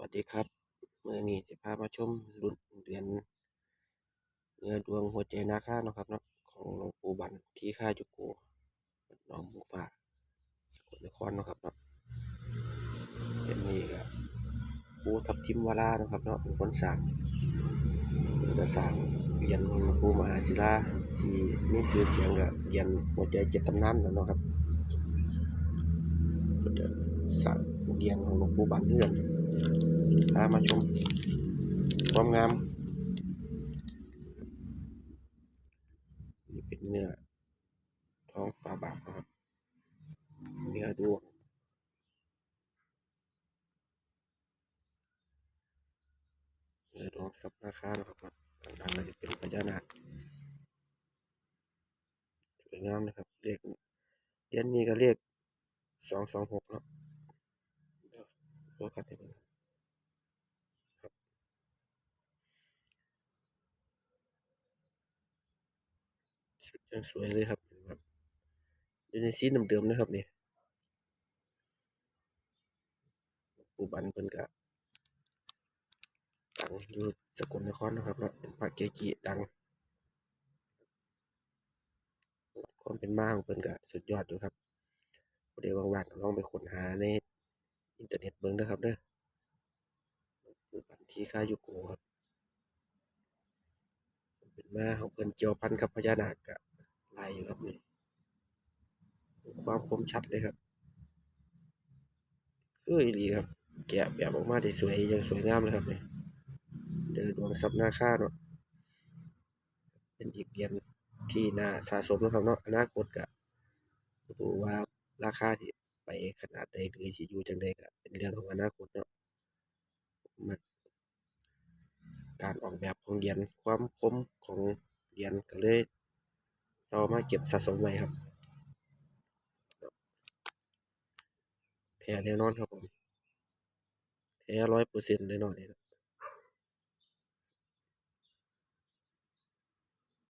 วัสดีครับเมื้อนี้สิพามาชมรุ่นเหรียญเนื้อดวงหัวใจนาคานะครับเนาะของหลวงปู่บันที่ค่าจุโกวัดหนองมูฟ้าสกลนครนะครับเนาะเหรียญนี้ก็ปู่ทับทิมวารานะครับเนาะเป็นคนสร้างเพิ่นสร้างเหรียญหลวงปู่มหาศิลาที่มีชื่อเสียงก็เหรียญหัวใจเจ็ดตำนานนั่นเนาะครับเพิ่นก็สร้างเหรียญของหลวงปู่บันคือน พามาชมความงามนี่เป็นเนื้อท้องฝาบาทนะครับ เนื้อดวงเนื้อดวงสับราคานะครับเนาะต่างๆก็จะเป็นพญานาคสวยงามนะครับเลขเหรียญนี้ก็เลขสองสองหกเนาะเดี๋ยวกัสให้เบิ่งครับ สุดยังสวยเลยครับเห็นครับอยู่ในสีนเดิมๆนะครับนี่ปูบันเพิ่นก็ดังอยู่สกลนครนะครับเนาะเป็นพระเกจิดังความเป็นมาของเพิ่นก็สุดยอดอยู่ครับผู้ใดว่างๆก็ลองไปค้นหาในอินเทอร์เน็ตเบิ่งเด้อครับเด้อปูบันที่คายุโกครับ เป็นมาของเพิ่นเกี่ยวพันกับพญานาคก็ลายอยู่ครับนี่ความคมชัดเลยครับคืออีครับ แกะแบบออกมาได้สวยอย่างสวยงามเลยครับนี่เด้อดวงทรัพย์นาคาเนาะเป็นอีกเหรียญที่น่าสะสมนะครับเนาะอนาคตก็บ่รู้ว่าราคาสิไปขนาดใดหรือสิอยู่จังใดก็เป็นเรื่องของอนาคตเนาะมัก การออกแบบของเหรียญความคมของเหรียญก็เลยเอามาเก็บสะสมไว้ครับแท้แน่นอนครับผมแท้ร้อยเปอร์เซ็นต์แน่นอนเลยครับ